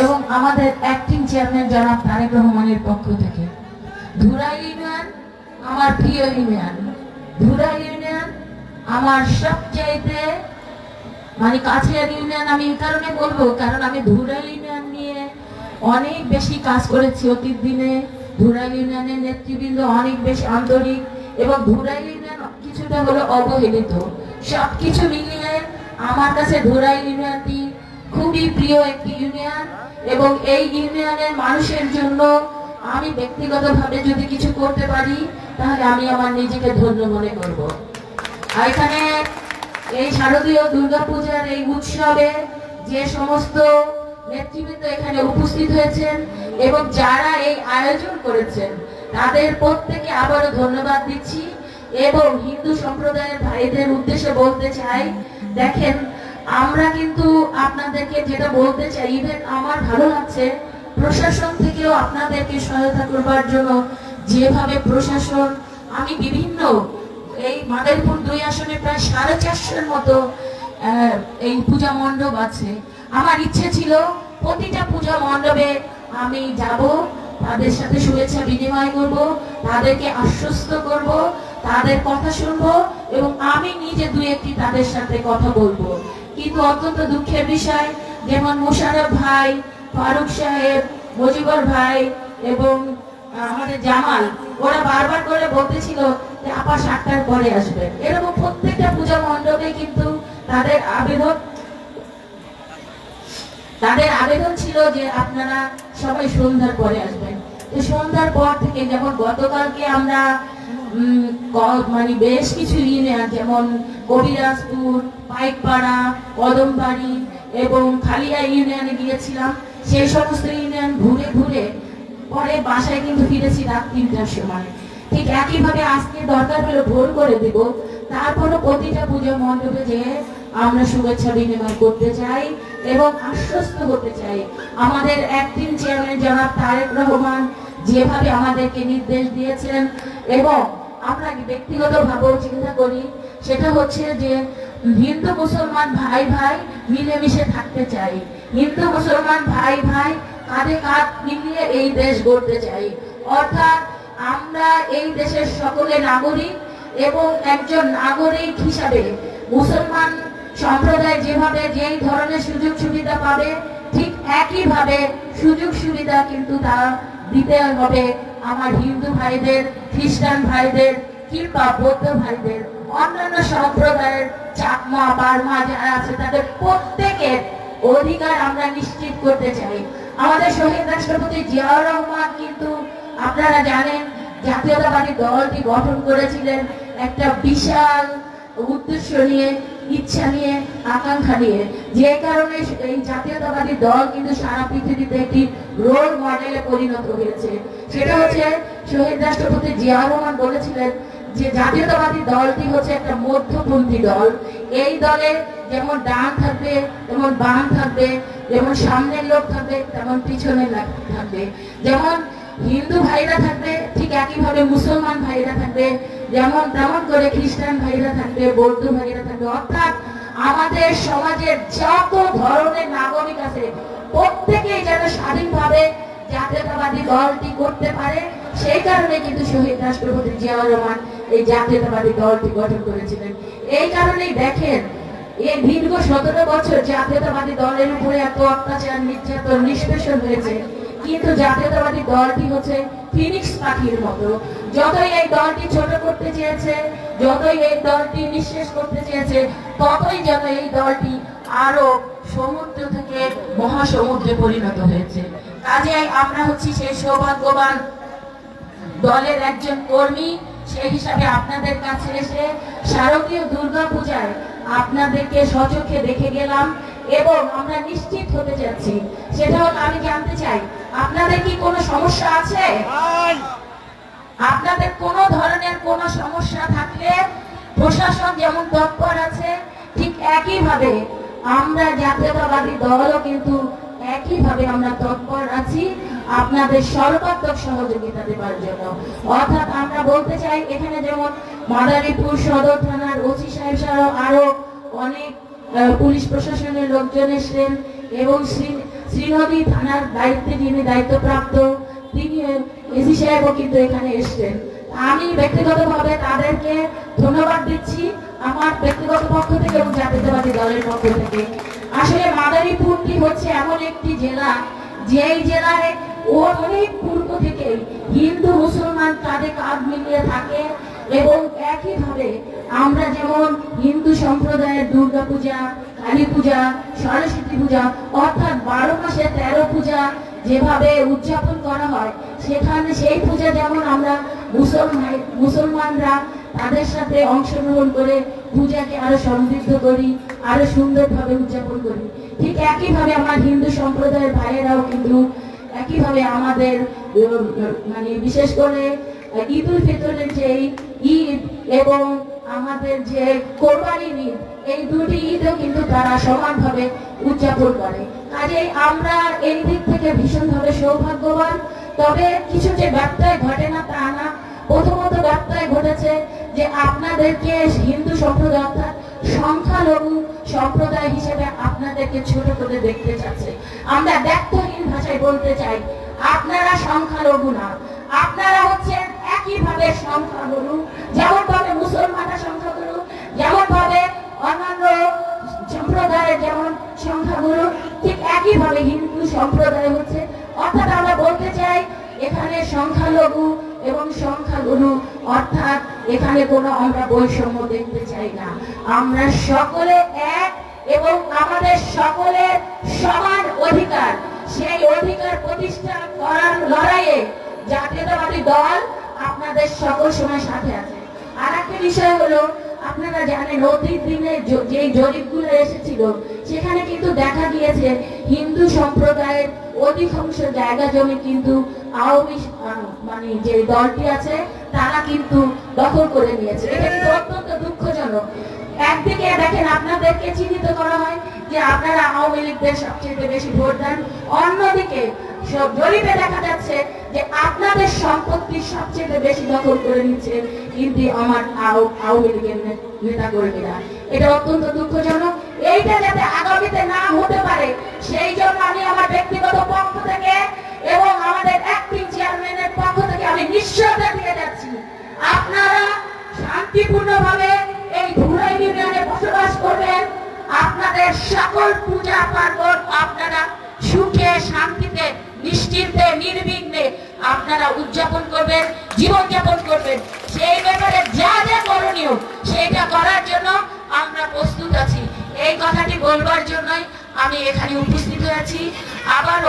এবং আমাদের acting chairman জনাব তারেক রহমানের পক্ষ থেকে। ধুরা ইউনিয়ন আমার প্রিয় ইউনিয়ন ধুরা ইউনিয়ন আমার সবচাইতে মানে কাছের ইউনিয়ন আমি এই কারণে বলব, কারণ আমি ধুরা ইউনিয়ন নিয়ে অনেক বেশি কাজ করেছি অতীত দিনে। ধুরা ইউনিয়নের নেতৃবৃন্দ অনেক বেশি আন্তরিক এবং ধুরা ইউনিয়ন কিছুটা হলো অবহেলিত। সব কিছু মিলিয়ে আমার কাছে ধুরা ইউনিয়নটি খুবই প্রিয় একটি ইউনিয়ন এবং এই ইউনিয়নের মানুষের জন্য আমি ব্যক্তিগতভাবে যদি কিছু করতে পারি, তাহলে আমি আমার নিজেকে ধন্য মনে করব। এখানে এই শারদীয় দুর্গাপূজার এই উৎসবে যে সমস্ত নেতৃবৃন্দ এখানে উপস্থিত হয়েছেন এবং যারা এই আয়োজন করেছেন, তাদের প্রত্যেকে আবারও ধন্যবাদ দিচ্ছি। এবং হিন্দু সম্প্রদায়ের ভাইদের উদ্দেশ্যে বলতে চাই, দেখেন, আমরা কিন্তু আপনাদেরকে যেটা বলতে চাই ইভেন আমার ভালো লাগছে, প্রশাসন থেকেও আপনাদেরকে সহায়তা করবার জন্য যেভাবে প্রশাসন, আমি বিভিন্ন, এই মাদারীপুর দুই আসনে প্রায় সাড়ে চারশোর মতো এই পূজা মণ্ডপ আছে। আমার ইচ্ছে ছিল, প্রতিটা পূজা মণ্ডপে আমি যাব, তাদের সাথে শুভেচ্ছা বিনিময় করব, তাদেরকে আশ্বস্ত করব তাদের কথা শুনব এবং আমি নিজে দুই একটি তাদের সাথে কথা বলব। কিন্তু অত্যন্ত দুঃখের বিষয়, যেমন মোশারফ ভাই, ফারুক সাহেব, মজিবর ভাই এবং আমাদের জামাল, ওরা বারবার করে বলতেছিল যে আপা সাতটার পরে আসবেন। এরকম প্রত্যেকটা পূজা মণ্ডপে কিন্তু তাদের আবেদন তাদের আবেদন ছিল যে আপনারা সবাই সন্ধ্যার পরে আসবেন। সন্ধ্যার পর থেকে যেমন গতকালকে আমরা মানে বেশ কিছু ইউনিয়ন যেমন কবিরাজপুর, পাইকপাড়া, কদমবাড়ি এবং খালিয়া ইউনিয়নে গিয়েছিলাম। সেই সমস্ত ইউনিয়ন ঘুরে ঘুরে পরে বাসায় কিন্তু ফিরেছি রাত তিনটার সময়। ঠিক একইভাবে আজকে দরকার হলে ভোর করে দিব। তারপরও প্রতিটা পুজো মণ্ডপে যে আমরা শুভেচ্ছা বিনিময় করতে চাই এবং আশ্বস্ত হতে চাই। আমাদের অ্যাক্টিং চেয়ারম্যান জনাব তারেক রহমান যেভাবে আমাদেরকে নির্দেশ দিয়েছেন এবং আমরা ব্যক্তিগতভাবেও চিন্তা করি। সেটা হচ্ছে যে, হিন্দু মুসলমান ভাই ভাই মিলেমিশে থাকতে চাই। হিন্দু মুসলমান ভাই ভাই কাঁধে কাঁধ মিলিয়ে এই দেশ গড়তে চাই। অর্থাৎ আমরা এই দেশের সকলে নাগরিক এবং একজন নাগরিক হিসাবে মুসলমান সম্প্রদায় যেভাবে যেই ধরনের সুযোগ সুবিধা পাবে, ঠিক একইভাবে সুযোগ সুবিধা কিন্তু তারা দিতে হবে। আমার হিন্দু ভাইদের, খ্রিস্টান ভাইদের, কিংবা বৌদ্ধ ভাইদের, অন্যান্য সম্প্রদায়ের চাকমা, বার্মা যারা আছে, তাদের প্রত্যেকের অধিকার আমরা নিশ্চিত করতে চাই। আমাদের শহীদ রাষ্ট্রপতি জিয়াউর রহমান কিন্তু আপনারা জানেন, জাতীয়তাবাদী দলটি গঠন করেছিলেন একটা বিশাল উদ্দেশ্য নিয়ে। ইচ্ছা নিয়ে, আকাঙ্ক্ষা নিয়ে। যে কারণে এই জাতীয়তাবাদী দল কিন্তু সারা পৃথিবীতে একটি রোল মডেলে পরিণত হয়েছে। সেটা হচ্ছে শহীদ রাষ্ট্রপতি জিয়াউর রহমান বলেছিলেন যে জাতীয়তাবাদী দলটি হচ্ছে একটা মধ্যপন্থী দল। এই দলে যেমন ডান থাকবে, তেমন বাম থাকবে, যেমন সামনের লোক থাকবে, তেমন পিছনের থাকবে। যেমন হিন্দু ভাইরা থাকবে, ঠিক একইভাবে মুসলমান ভাইরা থাকবে যেমন তেমন করে খ্রিস্টান ভাইরা থাকবে, বৌদ্ধ ভাইরা থাকবে, অর্থাৎ আমাদের সমাজের যত ধরনের নাগরিক আছে, প্রত্যেকেই যেন স্বাধীনভাবে জাতীয়তাবাদী দলটি করতে পারে। সেই কারণে কিন্তু শহীদ রাষ্ট্রপতি জিয়াউর রহমান এই জাতীয়তাবাদী দলটি গঠন করেছিলেন। এই কারণেই দেখেন এই দীর্ঘ সতেরো বছর জাতীয়তাবাদী দলের উপরে এত অত্যাচার, নির্যাতন, নিষ্পেষণ হয়েছে। কিন্তু জাতীয়তাবাদী দলটি হচ্ছে ফিনিক্স পাখির মতো। যতই এই দলটি ছোট করতে চেয়েছে, যতই এই দলটি নিঃশেষ করতে চেয়েছে, ততই যেন এই দলটি আরও সমুদ্র থেকে মহাসমুদ্রে পরিণত হয়েছে। কাজেই আমরা হচ্ছি সেই সৌভাগ্যবান দলের একজন কর্মী। সেই হিসাবে আপনাদের কাছে এসে শারদীয় দুর্গা পূজায় আপনাদেরকে সচক্ষে দেখে গেলাম। এবং আমরা নিশ্চিত হতে যাচ্ছি। সেটা হলো আমি জানতে চাই আপনাদের কি কোনো সমস্যা আছে? আপনাদের কোনো ধরনের কোনো সমস্যা থাকলে প্রশাসন যেমন তৎপর আছে ঠিক একইভাবে আমরা জাতীয়তাবাদী দলও কিন্তু একইভাবে আমরা তৎপর আছি আপনাদের সর্বাত্মক সহযোগিতা দেওয়ার জন্য। অর্থাৎ আমরা বলতে চাই এখানে যেমন মাদারীপুর সদর থানার ওসি সাহেব ছাড়াও আরও আহ, পুলিশ প্রশাসনের লোকজন এসেছেন এবং শ্রী- শ্রীনদী থানার দায়িত্বে যিনি দায়িত্বপ্রাপ্ত, তিনি এসি সাহেবও কিন্তু এখানে এসেছেন। আমি ব্যক্তিগতভাবে তাদেরকে ধন্যবাদ দিচ্ছি আমার ব্যক্তিগত পক্ষ থেকে এবং জাতীয়তাবাদী দলের পক্ষ থেকে। আসলে মাদারীপুরটি হচ্ছে এমন একটি জেলা, যেই জেলায় ও অনেক পূর্ব থেকে হিন্দু, মুসলমান কাঁধে কাঁধ মিলিয়ে থাকে এবং একইভাবে আমরা যেমন হিন্দু সম্প্রদায়ের দুর্গা পূজা, কালী পূজা, সরস্বতী পূজা, অর্থাৎ বারো মাসে তেরো পূজা যেভাবে উদযাপন করা হয়, সেখানে সেই পূজা যেমন আমরা মুসলমান মুসলমানরা তাদের সাথে অংশগ্রহণ করে পূজাকে আরও সমৃদ্ধ করি, আরও সুন্দরভাবে উদযাপন করি। ঠিক একইভাবে আমার হিন্দু সম্প্রদায়ের ভাইয়েরাও কিন্তু একইভাবে আমাদের মানে বিশেষ করে ঈদ উল ফিতরের যে ঈদ এবং আমাদের যে কোরবানির ঈদ, এই দুটি ঈদও কিন্তু তারা সমানভাবে উদযাপন করে। কাজেই আমরা এই দিক থেকে ভীষণভাবে সৌভাগ্যবান। তবে কিছু যে ব্যত্যয় ঘটে না তা না। প্রথমত ব্যত্যয় ঘটেছে যে আপনাদেরকে হিন্দু সম্প্রদায় অর্থাৎ সংখ্যালঘু সম্প্রদায় হিসেবে আপনাদেরকে ছোট করে দেখতে চাচ্ছে। আমরা ব্যক্তহীন ভাষায় বলতে চাই, আপনারা সংখ্যালঘু না। আপনারা হচ্ছেন একইভাবে সংখ্যাগুরু যেমন ভাবে মুসলমানরা সংখ্যাগুরু যেমন ভাবে অন্যান্য সম্প্রদায়ের যেমন সংখ্যাগুরু ঠিক একইভাবে হিন্দু সম্প্রদায় হচ্ছে। অর্থাৎ আমরা বলতে চাই, এখানে সংখ্যালঘু এবং সংখ্যাগুরু, অর্থাৎ এখানে কোনো আমরা বৈষম্য দেখতে চাই না। আমরা সকলে এক এবং আমাদের সকলের সমান অধিকার। সেই অধিকার প্রতিষ্ঠা করার লড়াইয়ে জাতীয়তাবাদী দল আপনাদের সকল সময় সাথে আছে। আর একটা বিষয় হলো, আপনারা জানেন, অতীত দিনে যে জরিপগুলো এসেছিল, সেখানে কিন্তু দেখা গিয়েছে, হিন্দু সম্প্রদায়ের অধিকাংশ জায়গা জমি কিন্তু আওয়ামী মানে যে দলটি আছে, তারা কিন্তু দখল করে নিয়েছে। এটা কিন্তু অত্যন্ত দুঃখজনক। একদিকে দেখেন, আপনাদেরকে চিহ্নিত করা হয় যে আপনারা আওয়ামী লীগদের সবচেয়ে বেশি ভোট দেন সব জরিপে দেখা যাচ্ছে যে আপনাদের সম্পত্তি সবচেয়ে বেশি দখল করে নিচ্ছে কিন্তু আমার আওয়ামী লীগের নেতা কর্মীরা এটা অত্যন্ত দুঃখজনক। এইটা যাতে আগামীতে না হতে পারে, সেই জন্য আমি আমার ব্যক্তিগত পক্ষ থেকে এবং আমাদের অ্যাক্টিং চেয়ারম্যানের পক্ষ থেকে আমি নিশ্চয়তা দিয়ে যাচ্ছি। আপনারা শান্তিপূর্ণভাবে এই ধুলাই ইউনিয়নে বসবাস করবেন। আপনাদের সকল পূজা পার্বণ আপনারা সুখে শান্তিতে নিশ্চিন্তে নির্বিঘ্নে আপনারা উদযাপন করবেন, জীবনযাপন করবেন। সেই ব্যাপারে যা যা করণীয় সেইটা করার জন্য আমরা প্রস্তুত আছি। এই কথাটি বলবার জন্যই আমি এখানে উপস্থিত হয়েছি। আবারও